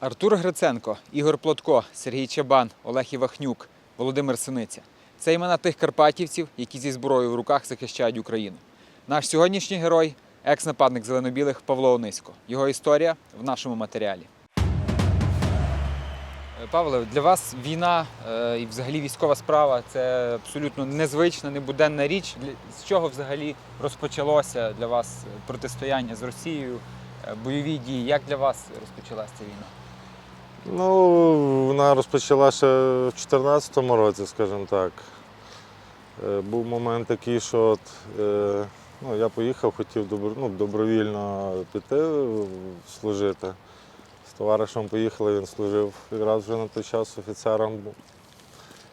Артур Гриценко, Ігор Плотко, Сергій Чабан, Олег Івахнюк, Володимир Синиця це імена тих карпатівців, які зі зброєю в руках захищають Україну. Наш сьогоднішній герой екс-нападник зеленобілих Павло Онисько. Його історія в нашому матеріалі. Е, Павле, для вас війна е, і взагалі військова справа це абсолютно незвична, небуденна річ. З чого взагалі розпочалося для вас протистояння з Росією, е, бойові дії? Як для вас розпочалася ця війна? Ну, вона розпочала ще в 2014 році, скажімо так. Е, Був момент такий, що от, е, ну, я поїхав, хотів добро, ну, добровільно піти служити. З товаришем поїхали, він служив якраз вже на той час офіцером.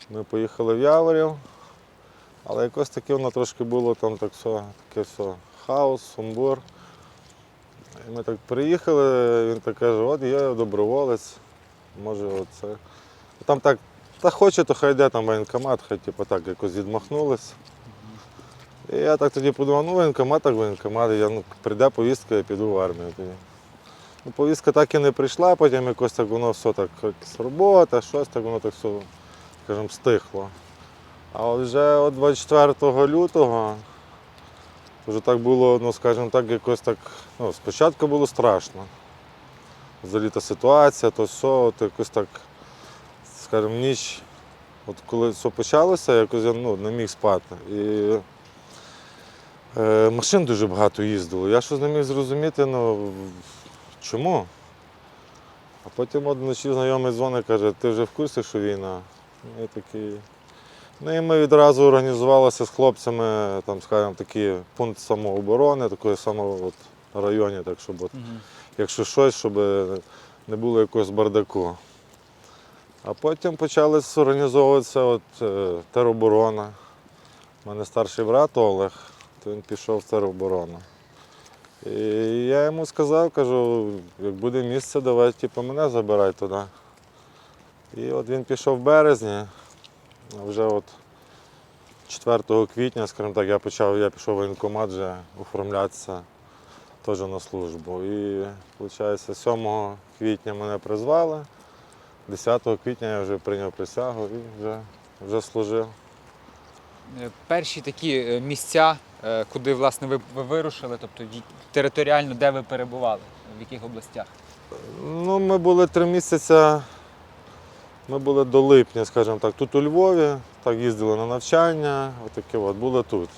Ми поїхали в Яворів, але якось таке воно трошки було там так все, таке все, хаос, сумбур. І ми так приїхали, він так каже, от я доброволець, може оце. Там так, та хоче, то хай йде там воєнкомат, хай типу, так якось відмахнулись. І я так тоді подумав, ну воєнкомат, так воєнкомат, я, ну, прийде повістка, я піду в армію тоді. Ну, повістка так і не прийшла, потім якось так воно все так, якась робота, щось так воно так все, скажімо, стихло. А от вже от 24 лютого вже так було, ну скажімо так, якось так. Ну, спочатку було страшно. Взагалі та ситуація, то все, от якось так, скажімо, ніч, от коли все почалося, якось я ну, не міг спати. І е, машин дуже багато їздило. Я щось не міг зрозуміти, ну чому? А потім от вночі знайомий дзвонить, каже, ти вже в курсі, що війна? Ну, Я такий. Ну і ми відразу організувалися з хлопцями, там, скажімо, такий пункт самооборони, такої самого от районі, так щоб от, якщо щось, щоб не було якогось бардаку. А потім почали організовуватися от, е, тероборона. У мене старший брат Олег, то він пішов в тероборону. І я йому сказав, кажу, як буде місце, давай типу, мене забирай туди. І от він пішов в березні, вже от 4 квітня, скажімо так, я почав, я пішов в воєнкомат вже оформлятися теж на службу. І виходить, 7 квітня мене призвали, 10 квітня я вже прийняв присягу і вже, вже служив. Е, Перші такі е, місця, е, куди власне ви, ви вирушили, тобто територіально, де ви перебували, в яких областях? Ну, ми були три місяці, ми були до липня, скажімо так, тут у Львові, так їздили на навчання, отаке от, були тут.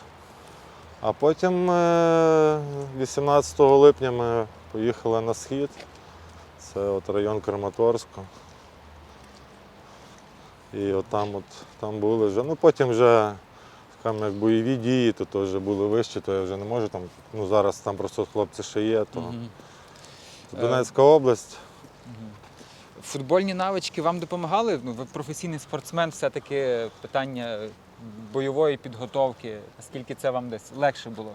А потім е, 18 липня ми поїхали на схід, це от район Краматорську. І от там, от, там були вже. Ну потім вже скажімо, як бойові дії, то, то вже були вищі, то я вже не можу там. Ну зараз там просто хлопці ще є, то Мгм. Донецька область. Футбольні навички вам допомагали? Ну, ви професійний спортсмен, все-таки питання бойової підготовки. Наскільки це вам десь легше було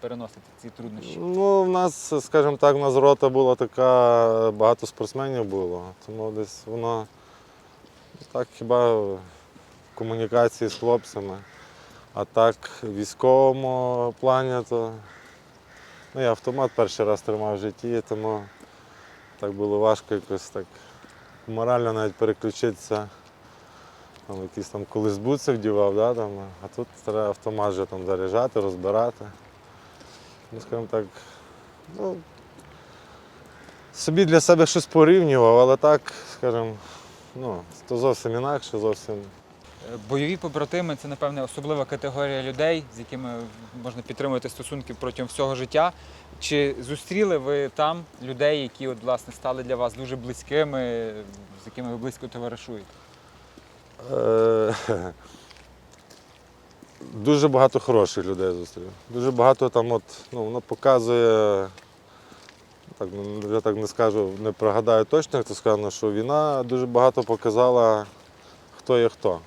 переносити ці труднощі? Ну, в нас, скажімо так, у нас рота була така, багато спортсменів було, тому десь воно так хіба в комунікації з хлопцями. А так, в військовому плані, то ну, я автомат перший раз тримав в житті, тому так було важко якось так морально навіть переключитися. Там якісь там колись бутси вдівав, да, там, а тут треба автомат вже там заряджати, розбирати. Ну, скажімо так, ну, собі для себе щось порівнював, але так, скажімо, ну, то зовсім інакше, зовсім. Е, Бойові побратими це, напевне, особлива категорія людей, з якими можна підтримувати стосунки протягом всього життя. Чи зустріли ви там людей, які от, власне, стали для вас дуже близькими, з якими ви близько товаришуєте? Е, Дуже багато хороших людей зустрів. Дуже багато там, от, ну, воно показує, так, я так не скажу, не пригадаю точно, як це сказано, що війна дуже багато показала, хто є хто.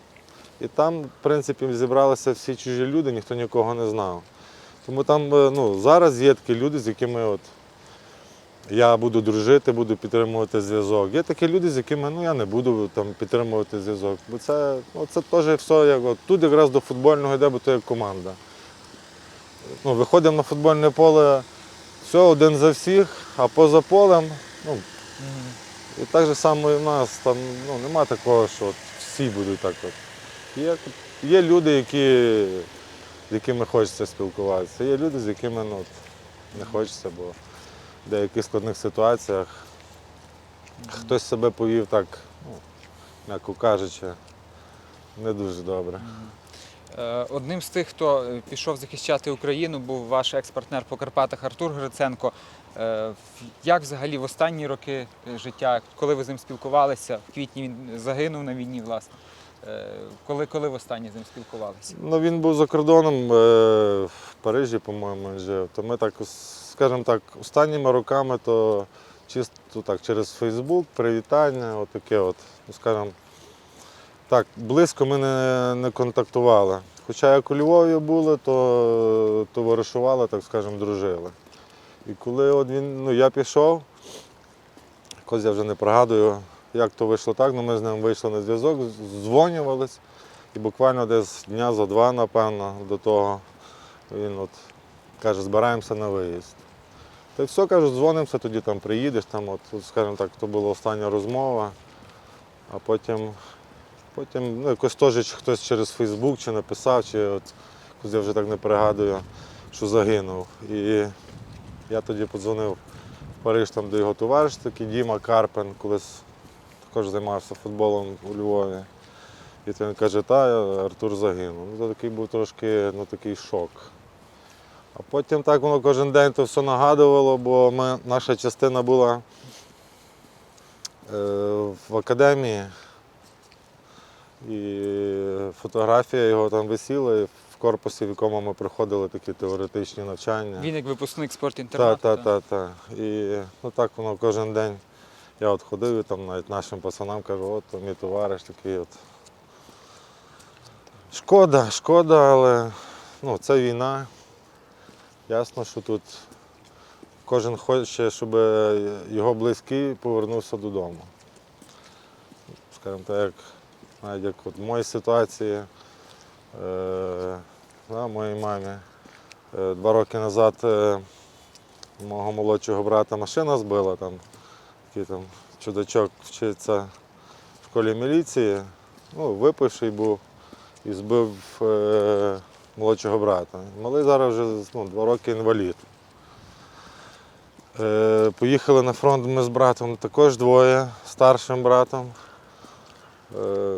І там, в принципі, зібралися всі чужі люди, ніхто нікого не знав. Тому там е, ну, зараз є такі люди, з якими от, я буду дружити, буду підтримувати зв'язок. Є такі люди, з якими ну, я не буду там, підтримувати зв'язок. Бо це, ну, це теж все як от, тут якраз до футбольного йде, бо то як команда. Ну, виходимо на футбольне поле, все один за всіх, а поза полем, ну, І так же само і в нас там ну, нема такого, що от всі будуть так. От. Є, є люди, які, з якими хочеться спілкуватися. Є люди, з якими ну, не хочеться, бо деяких складних ситуаціях хтось себе повів так, ну, м'яко кажучи, не дуже добре. Е, Одним з тих, хто пішов захищати Україну, був ваш екс-партнер по Карпатах Артур Гриценко. Е, Як взагалі в останні роки життя, коли ви з ним спілкувалися? В квітні він загинув на війні, власне. Е, Коли, коли в останнє з ним спілкувалися? Ну, він був за кордоном е, в Парижі, по-моєму, жив. То ми так, скажімо так, останніми роками то чисто так, через Фейсбук, привітання, отаке от, ну, скажімо, так, близько ми не, не контактували. Хоча як у Львові були, то товаришували, так скажемо, дружили. І коли от він, ну, я пішов, якось я вже не пригадую, як то вийшло так, ну ми з ним вийшли на зв'язок, дзвонювались. І буквально десь дня за два, напевно, до того він от каже, збираємося на виїзд. Та все, кажу, дзвонимося, тоді там приїдеш, там, от, скажімо так, то була остання розмова, а потім, потім ну, якось теж хтось через Фейсбук чи написав, чи от, я вже так не пригадую, що загинув. І я тоді подзвонив в Париж, там, де його товариш такий Діма Карпен, колись також займався футболом у Львові. І він каже, та Артур загинув. Ну, то такий був трошки ну, такий шок. А потім так воно кожен день то все нагадувало, бо ми, наша частина була е, в академії. І фотографія його там висіла і в корпусі, в якому ми проходили такі теоретичні навчання. Він як випускник спортінтернату. так, так, так. І ну, так воно кожен день. Я от ходив і там навіть нашим пацанам кажу, от мій товариш такий от. Шкода, шкода, але ну, це війна. Ясно, що тут кожен хоче, щоб його близький повернувся додому. Скажімо так, як, навіть як от в моїй ситуації, е, да, моїй мамі. Е, Два роки назад е, мого молодшого брата машина збила, там, такий там чудачок вчиться в школі міліції, ну, випивший був і збив е, молодшого брата. Малий зараз вже ну, два роки інвалід. Е, поїхали на фронт ми з братом також двоє, старшим братом. Е,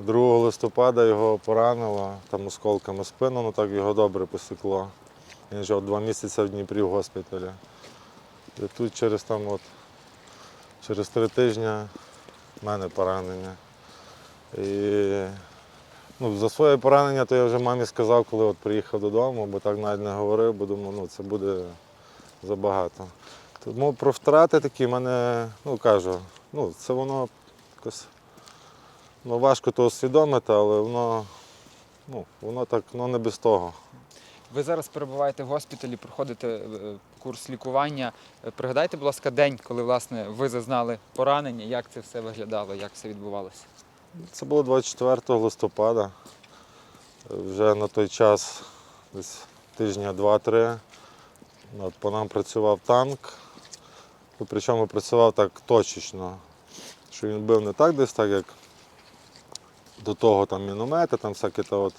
2 листопада його поранило там осколками спину, ну так його добре посікло. Він жив два місяці в Дніпрі в госпіталі. І тут через там от, через три тижні в мене поранення. І ну, за своє поранення то я вже мамі сказав, коли от приїхав додому, бо так навіть не говорив, бо думав, ну це буде забагато. Тому про втрати такі мене, ну кажу, ну це воно якось ну, важко то усвідомити, але воно, ну, воно так ну, не без того. Ви зараз перебуваєте в госпіталі, проходите е, курс лікування. Е, Пригадайте, будь ласка, день, коли власне ви зазнали поранення, як це все виглядало, як все відбувалося? Це було 24 листопада. Вже на той час, десь тижня два-три, по нам працював танк. Ну, Причому працював так точечно, що він бив не так десь так, як до того там міномети, там всякі та от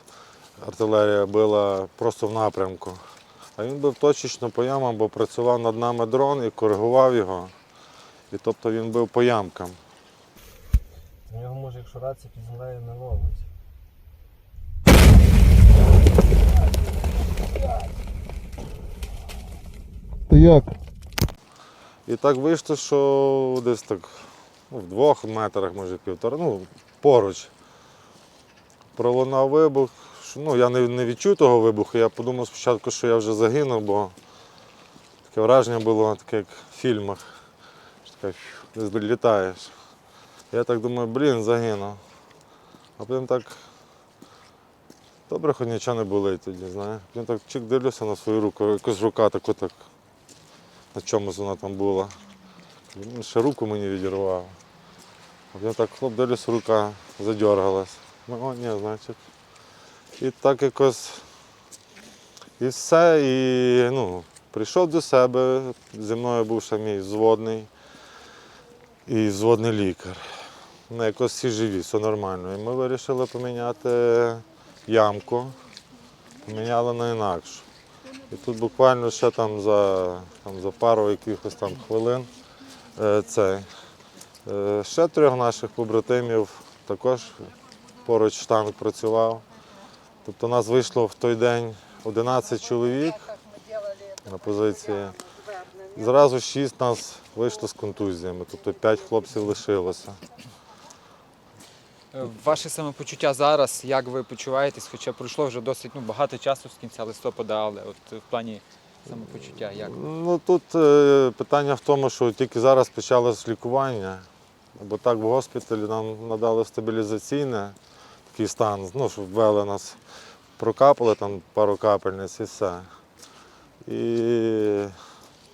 артилерія била просто в напрямку. А він бив точечно по ямам, бо працював над нами дрон і коригував його. І тобто він бив по ямкам. У нього може, якщо рація під землею не ловить. Ти як? І так вийшло, що десь так ну, в двох метрах, може півтора, ну, поруч. Пролунав вибух. Ну, я не, не відчув того вибуху, я подумав спочатку, що я вже загинув, бо таке враження було таке, як в фільмах. Таке, долітаєш. Я так думаю, блін, загинув. А потім так. Добре, хоч нічого не болить тоді, знаєш. Потім так чик дивлюся на свою руку, якось рука так на чомусь вона там була. Він ще руку мені відірвав. А я так хлоп дивлюсь, рука задергалась. Ну, о, ні, значить. І так якось. І все. І ну, прийшов до себе, зі мною був ще мій зводний. і зводний лікар. Ну, якось всі живі, все нормально. І ми вирішили поміняти ямку, поміняли на інакшу. І тут буквально ще там за, там, за пару якихось там хвилин е, цей. Е, ще трьох наших побратимів також поруч штанг працював. Тобто нас вийшло в той день 11 чоловік на позиції. Зразу 6 нас вийшло з контузіями, тобто 5 хлопців лишилося. Е, Ваше самопочуття зараз, як ви почуваєтесь, хоча пройшло вже досить ну, багато часу з кінця листопада, але от в плані самопочуття як? Ну тут е, питання в тому, що тільки зараз почалось лікування, бо так в госпіталі нам надали стабілізаційне такий стан, ну, щоб ввели нас, прокапали там пару капельниць і все. І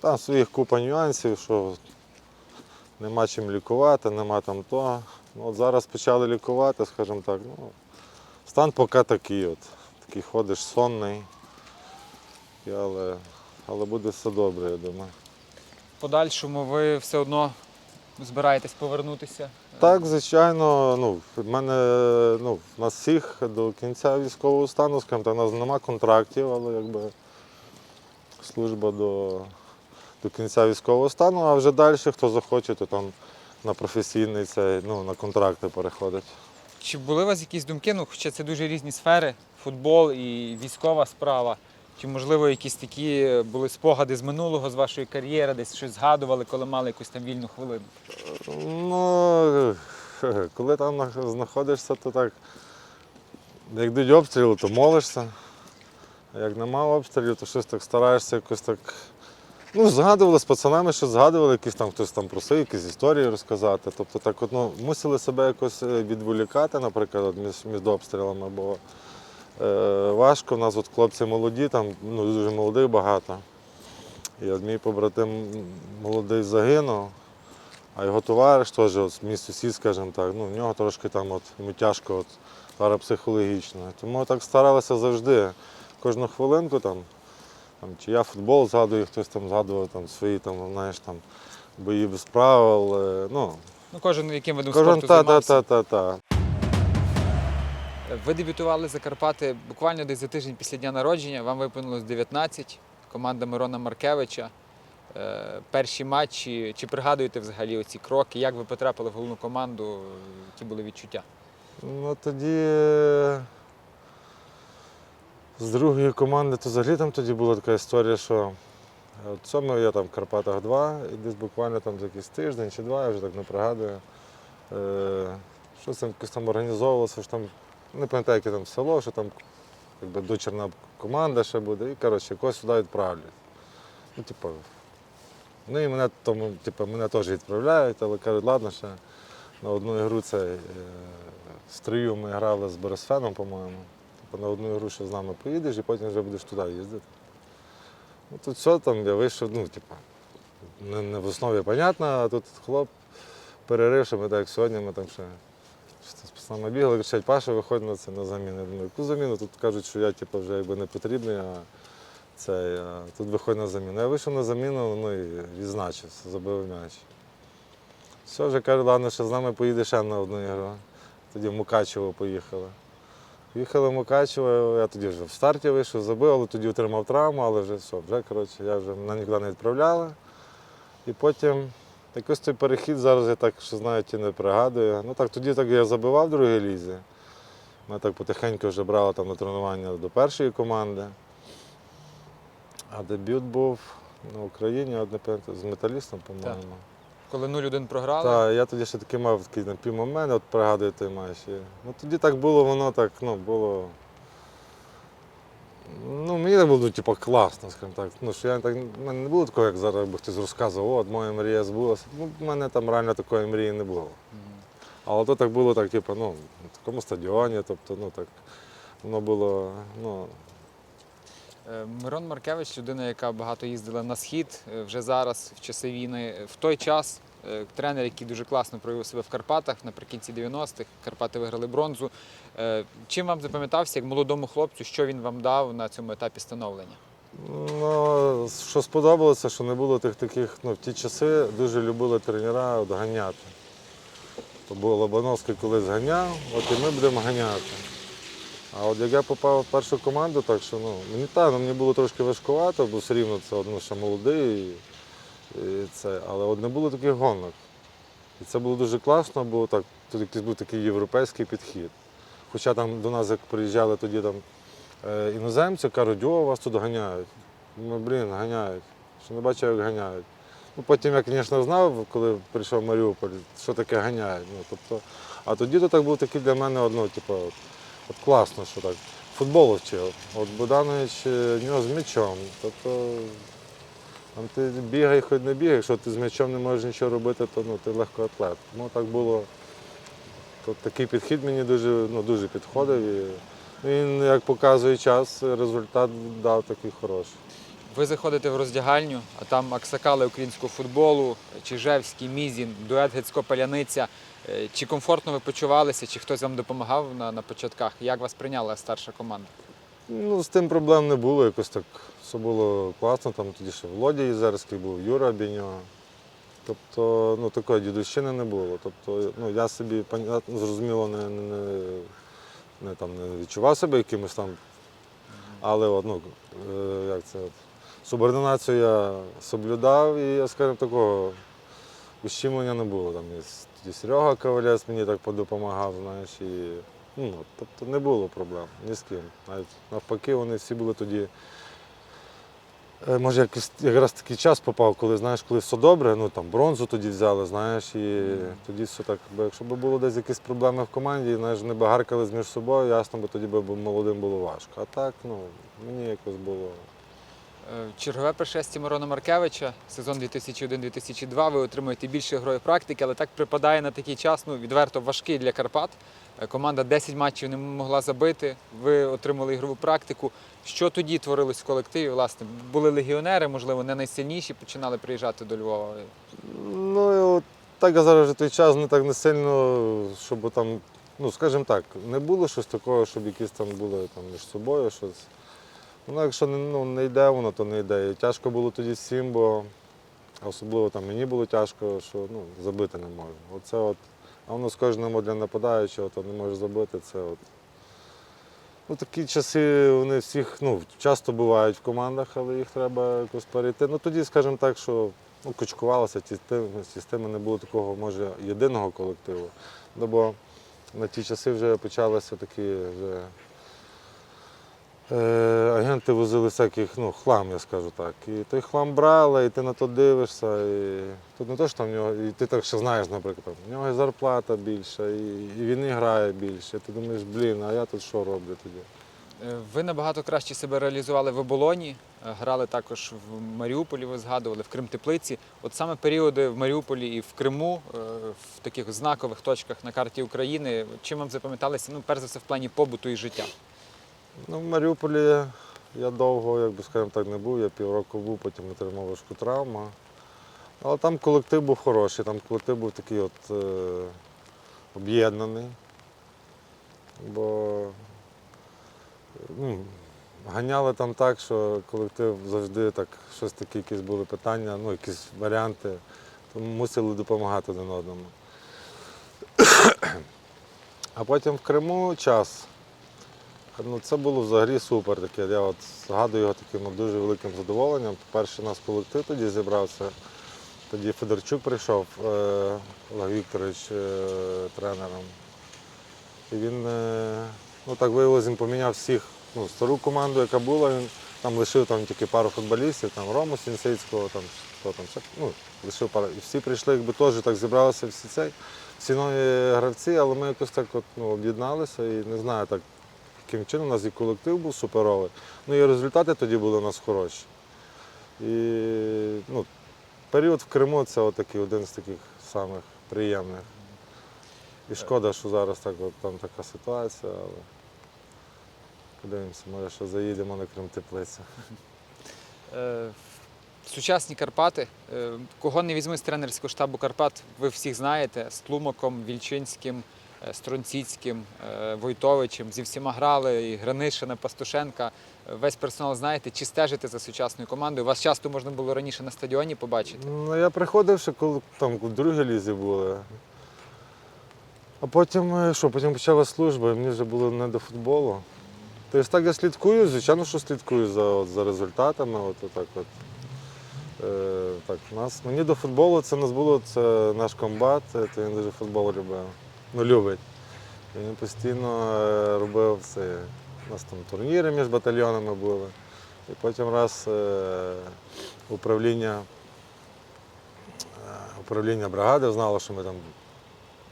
там своїх купа нюансів, що нема чим лікувати, нема там того. Ну, от зараз почали лікувати, скажімо так. Ну, стан поки такий, от, такий ходиш сонний, але але буде все добре, я думаю. В подальшому ви все одно збираєтесь повернутися? Так, звичайно, ну, в мене ну, в нас всіх до кінця військового стану, скажімо так, у нас нема контрактів, але якби служба до, до кінця військового стану, а вже далі, хто захоче, то там на професійний цей, ну, на контракти переходить. Чи були у вас якісь думки? Ну, хоча це дуже різні сфери, футбол і військова справа. Чи, можливо, якісь такі були спогади з минулого, з вашої кар'єри, десь щось згадували, коли мали якусь там вільну хвилину? Ну, коли там знаходишся, то так, як йдуть обстріли, то молишся. А як нема обстрілів, то щось так стараєшся якось так. Ну, згадували з пацанами, що згадували, якісь там хтось там просив, якісь історії розказати. Тобто так от, ну, мусили себе якось е, відволікати, наприклад, між, між обстрілами, бо е, важко. У нас от хлопці молоді, там ну, дуже молодих багато. І от мій побратим молодий загинув. А його товариш теж, от, мій сусід, скажімо так, ну, в нього трошки там от, йому тяжко от, парапсихологічно. Тому так старалися завжди. Кожну хвилинку там, там, чи я футбол згадую, хтось там згадував там, свої там, знаєш, там, бої без правил. е, Ну, Ну, кожен яким видом кожен спорту та, та, та, та, та. Ви дебютували за Карпати буквально десь за тиждень після дня народження. Вам виповнилось 19, команда Мирона Маркевича. Е, Перші матчі. Чи пригадуєте взагалі оці кроки? Як ви потрапили в головну команду? Які були відчуття? Ну тоді е, з другої команди, то взагалі там тоді була така історія, що от цьому я там в Карпатах 2, і десь буквально там за якийсь тиждень чи два, я вже так не пригадую. Е, Щось там якось там організовувалося, що там, не пам'ятаю, яке там село, що там якби дочерна команда ще буде, і коротше, когось сюди відправлять. Ну, типу, ну і мене, тому, типу, мене теж відправляють, але кажуть, ладно, ще на одну ігру це е, стрію ми грали з Борисфеном, по-моєму. Типу, на одну ігру ще з нами поїдеш і потім вже будеш туди їздити. Ну тут все там, я вийшов, ну, типу, не, не в основі понятно, а тут хлоп перерив, що ми так сьогодні ми там ще пацанами бігали, кричать, Паша, виходь на це на заміну. Я думаю, яку заміну? Тут кажуть, що я типу, вже якби не потрібний, а це, а тут виходь на заміну. Я вийшов на заміну, ну і відзначився, забив м'яч. Все, вже каже, ладно, ще з нами поїде ще на одну ігру. Тоді в Мукачево поїхали. Поїхали в Мукачево, я тоді вже в старті вийшов, забив, але тоді отримав травму, але вже все, вже коротше, я вже мене нікуди не відправляли. І потім якось той перехід зараз я так, що знаєте, не пригадую. Ну так тоді так я забивав в другій лізі. Ми так потихеньку вже брали там на тренування до першої команди. А дебют був на Україні, от, не пам'ятаю, з металістом, по-моєму. Коли 0-1 програли? Так, я тоді ще такий мав такий напівмомент, от пригадую той матч. Ну тоді так було, воно так, ну, було. Ну, мені так було, типу, класно, скажімо так. Ну, що я так, в мене не було такого, як зараз би хтось розказував, от моя мрія збулася. Ну, в мене там реально такої мрії не було. Але то так було, так, типу, ну, на такому стадіоні, тобто, ну так, воно було, ну, Е, Мирон Маркевич людина, яка багато їздила на схід е, вже зараз, в часи війни. В той час тренер, який дуже класно проявив себе в Карпатах наприкінці 90-х, Карпати виграли бронзу. Е, Чим вам запам'ятався як молодому хлопцю, що він вам дав на цьому етапі становлення? Ну, що сподобалося, що не було тих таких, ну, в ті часи дуже любили тренера ганяти. То був Лобановський колись ганяв, от і ми будемо ганяти. А от як я попав в першу команду, так що ну, мені та, ну, мені було трошки важкувато, бо все рівно це ну, ще молодий. Це, але от не було таких гонок. І це було дуже класно, бо так, тут якийсь був такий європейський підхід. Хоча там до нас, як приїжджали тоді там е, іноземці, кажуть, о, вас тут ганяють. Ну, блін, ганяють. Що не бачив, як ганяють. Ну, потім я, звісно, знав, коли прийшов Маріуполь, що таке ганяють. Ну, тобто, а тоді то так був такий для мене одно, типу, от, от класно, що так. Футбол вчив. От Богданович е, нього з м'ячом. Тобто там ти бігай, хоч не бігай, якщо ти з м'ячом не можеш нічого робити, то ну, ти легкоатлет. Тому так було. То такий підхід мені дуже, ну, дуже підходив. І він, як показує час, результат дав такий хороший. Ви заходите в роздягальню, а там аксакали українського футболу, Чижевський, Мізін, дует Гецько-Паляниця. Е, Чи комфортно ви почувалися, чи хтось вам допомагав на, на початках? Як вас прийняла старша команда? Ну, з тим проблем не було, якось так все було класно. Там тоді ще Володя Єзерський був, Юра Біньо. Тобто, ну, такої дідущини не було. Тобто, ну, я собі, зрозуміло, не, не, не, там, не відчував себе якимось там, але ну, е, як це, субординацію я соблюдав і, я скажімо, такого ущемлення не було. Там, і Серега Ковалець мені так подопомагав, знаєш, і ну, тобто не було проблем ні з ким. Навіть навпаки, вони всі були тоді. Е, Може, якийсь якраз такий час попав, коли знаєш, коли все добре, ну там бронзу тоді взяли, знаєш, і тоді все так. Бо якщо б було десь якісь проблеми в команді, знаєш, не би гаркали між собою, ясно, бо тоді б молодим було важко. А так, ну, мені якось було. Е, Чергове пришестя Мирона Маркевича, сезон 2001-2002. Ви отримуєте більше ігрової практики, але так припадає на такий час, ну відверто важкий для Карпат. Е, Команда 10 матчів не могла забити. Ви отримали ігрову практику. Що тоді творилось в колективі? Власне, були легіонери, можливо, не найсильніші, починали приїжджати до Львова. Ну, так я зараз той час не так не сильно, щоб там, ну скажімо так, не було щось такого, щоб якісь там були там між собою щось. Ну, якщо не, ну, не йде воно, то не йде. І тяжко було тоді всім, бо особливо там мені було тяжко, що ну, забити не можу. Оце от, а воно з кожному для нападаючого, то не може забити. Це от. Ну, такі часи вони всіх ну, часто бувають в командах, але їх треба якось перейти. Ну тоді, скажімо так, що ну, кучкувалося, ці з тими не було такого, може, єдиного колективу. Ну, бо на ті часи вже почалися такі вже. Е, агенти возили всяких, ну, хлам, я скажу так. І той хлам брали, і ти на то дивишся. І тут не то, що там в нього, і ти так ще знаєш, наприклад, там, в нього і зарплата більша, і, і він і грає більше. Ти думаєш, блін, а я тут що роблю тоді? Е, Ви набагато краще себе реалізували в оболоні, е, грали також в Маріуполі, ви згадували, в Крим-Теплиці. От саме періоди в Маріуполі і в Криму, в таких знакових точках на карті України, чим вам запам'яталися, ну, перш за все, в плані побуту і життя? Ну, в Маріуполі я довго, як би скажімо так, не був. Я півроку був, потім отримав важку травму. Але там колектив був хороший, там колектив був такий от е, об'єднаний. Бо ну, ганяли там так, що колектив завжди так, щось таке, якісь були питання, ну, якісь варіанти, то мусили допомагати один одному. А потім в Криму час. Ну, це було взагалі супер таке. Я от згадую його таким дуже великим задоволенням. По-перше, у нас колектив тоді зібрався. Тоді Федорчук прийшов, е, Олег Вікторович, е, тренером. І він, е, ну так виявилось, він поміняв всіх, ну, стару команду, яка була, він там лишив там тільки пару футболістів, там Рому Сінсейського, там, хто там, ну, лишив пару. І всі прийшли, якби теж так зібралися всі цей, всі нові гравці, але ми якось так от, ну, об'єдналися і не знаю, так яким чином у нас і колектив був суперовий. Ну і результати тоді були у нас хороші. І ну, період в Криму це отакий один з таких самих приємних. І шкода, що зараз так, от, там така ситуація, але подивимося, може, що заїдемо на Крим теплицю. Е, Сучасні Карпати. Е, Кого не візьми з тренерського штабу Карпат, ви всіх знаєте, з Тлумаком, Вільчинським, е, Стронціцьким, е, Войтовичем. Зі всіма грали, і Гранишина, Пастушенка. весь персонал знаєте, чи стежите за сучасною командою? Вас часто можна було раніше на стадіоні побачити. Ну, я приходив ще, коли там в другій лізі були. А потім, е, що, потім почала служба, і мені вже було не до футболу. Тобто так я слідкую, звичайно, що слідкую за, от, за результатами. От, отак от. Е, так, нас, мені до футболу це нас було, це наш комбат, е, то він дуже футбол любив. Ну, любить. Він постійно е, робив це. У нас там турніри між батальйонами були. І потім раз е, управління Е, управління бригади знало, що ми там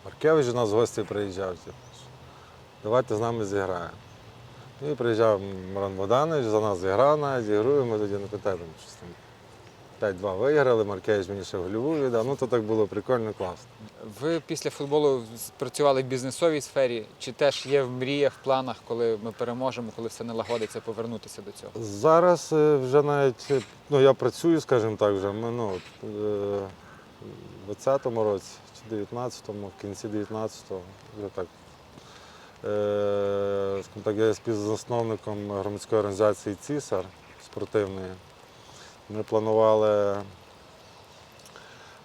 Маркевич до нас в гості приїжджав. типу, Давайте з нами зіграємо. І приїжджав Маран Богданович, за нас зіграв навіть, зігруємо, ми тоді не питаємо, щось там 5-2 виграли, Маркевич мені ще гольову віддав. Ну то так було прикольно, класно. Ви після футболу працювали в бізнесовій сфері, чи теж є в мріях, в планах, коли ми переможемо, коли все налагодиться, повернутися до цього? Зараз е, вже навіть е, ну, я працюю, скажімо так, вже ми, ну, е, в 20-му році чи 19-му, в кінці 19-го, вже так. Е, так, я є співзасновником громадської організації Цісар спортивної. Ми планували,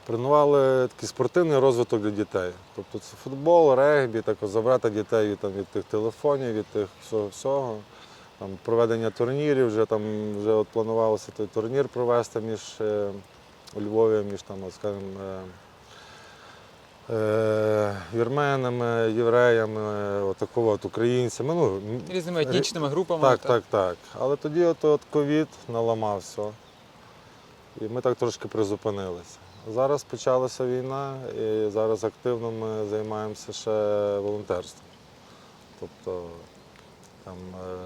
планували такий спортивний розвиток для дітей. Тобто це футбол, регбі, так, забрати дітей від, там, від тих телефонів, від тих всього всього там, проведення турнірів, вже там вже от планувалося той турнір провести між е, у Львові, між там, от, скажімо, е, е, вірменами, євреями, от, такого от, українцями. Ну, Різними етнічними групами. так, так, так. Але тоді от, от ковід наламав все. І ми так трошки призупинилися. Зараз почалася війна, і зараз активно ми займаємося ще волонтерством. Тобто там, е,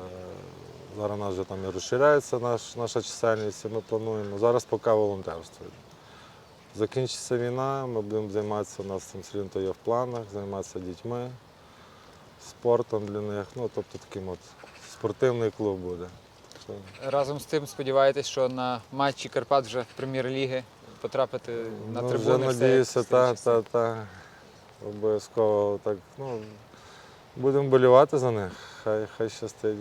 зараз у нас вже там і розширяється наш, наша чисельність, і ми плануємо. Зараз поки волонтерство. Закінчиться війна, ми будемо займатися, у нас цим то є в планах, займатися дітьми, спортом для них. Ну, тобто таким от спортивний клуб буде. Так Разом з тим сподіваєтесь, що на матчі Карпат вже прем'єр-ліги потрапити на ну, трибуни. вже надіюся, так, так, свої часи. та, та. Обов'язково так. Ну, будемо болівати за них. Хай, хай щастить.